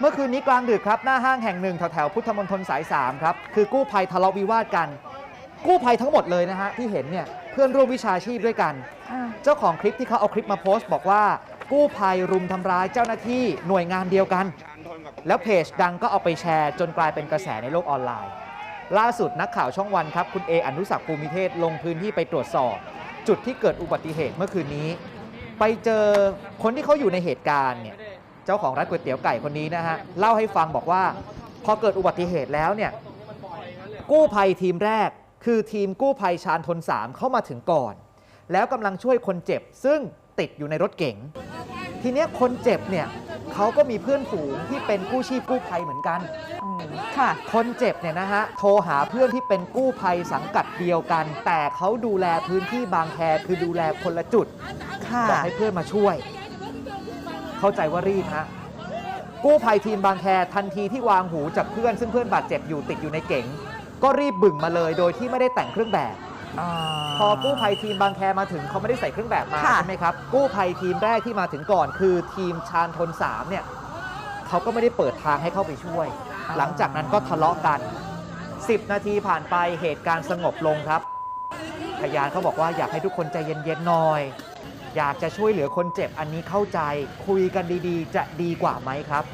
เมื่อคืนนี้กลางดึกครับหน้าห้างแห่งหนึ่งแถวแถวๆพุทธมณฑลสาย3ครับคือกู้ภัยทะเลาะวิวาทกัน กู้ภัยทั้งหมดเลยนะฮะที่เห็นเนี่ยเพื่อนร่วมวิชาชีพด้วยกันอ่าเจ้าของคลิปที่เขาเอาคลิปมาโพสต์บอกว่า กู้ภัยรุมทำร้ายเจ้าหน้าที่หน่วยงานเดียวกัน แล้วเพจดังก็เอาไปแชร์ จนกลายเป็นกระแสในโลกออนไลน์ ล่าสุดนักข่าวช่องวันครับคุณเออนุสักดิ์ภูมิเทศลงพื้นที่ไปตรวจสอบ จุดที่เกิดอุบัติเหตุเมื่อคืนนี้ ไปเจอคนที่เขาอยู่ในเหตุการณ์เนี่ย เจ้าของร้านก๋วยเตี๋ยวไก่คนนี้นะฮะเล่าให้ฟังบอกว่า พอเกิดอุบัติเหตุแล้วเนี่ยกู้ภัยทีมแรก คือทีมกู้ภัยชานทนสามเข้ามาถึงก่อน แล้วกำลังช่วยคนเจ็บ ซึ่งติดอยู่ในรถเก๋งทีเนี้ยคนเจ็บเนี่ยเขาก็มีเพื่อนฝูงที่เป็นกู้ชีพกู้ภัยเหมือนกันอืมค่ะ คนเจ็บเนี่ยนะฮะโทรหาเพื่อนที่เป็นกู้ภัยสังกัดเดียวกัน แต่เขาดูแลพื้นที่บางแคคือดูแลคนละจุดค่ะ บอกให้เพื่อนมาช่วย เข้าใจว่ารีบฮะกู้ภัยทีมบางแคทันทีที่วางหูจากเพื่อนซึ่งเพื่อนบาดเจ็บอยู่ติดอยู่ในเก๋งก็รีบบึ่งมาเลยโดยที่ไม่ได้แต่งเครื่องแบบพอกู้ภัยทีมบางแคมาถึงเขาไม่ได้ใส่เครื่องแบบมาค่ะใช่ไหมครับกู้ภัยทีมแรกที่มาถึงก่อน คือทีมชานทน3เนี่ยเขาก็ไม่ได้เปิดทางให้เข้าไปช่วย หลังจากนั้นก็ทะเลาะกัน 10 นาทีผ่านไปเหตุการณ์สงบลงครับพยานเขาบอกว่าอยากให้ทุกคนใจเย็นๆหน่อย อยากจะช่วยเหลือคนเจ็บอันนี้เข้าใจคุยกันดีๆ จะดีกว่าไหมครับ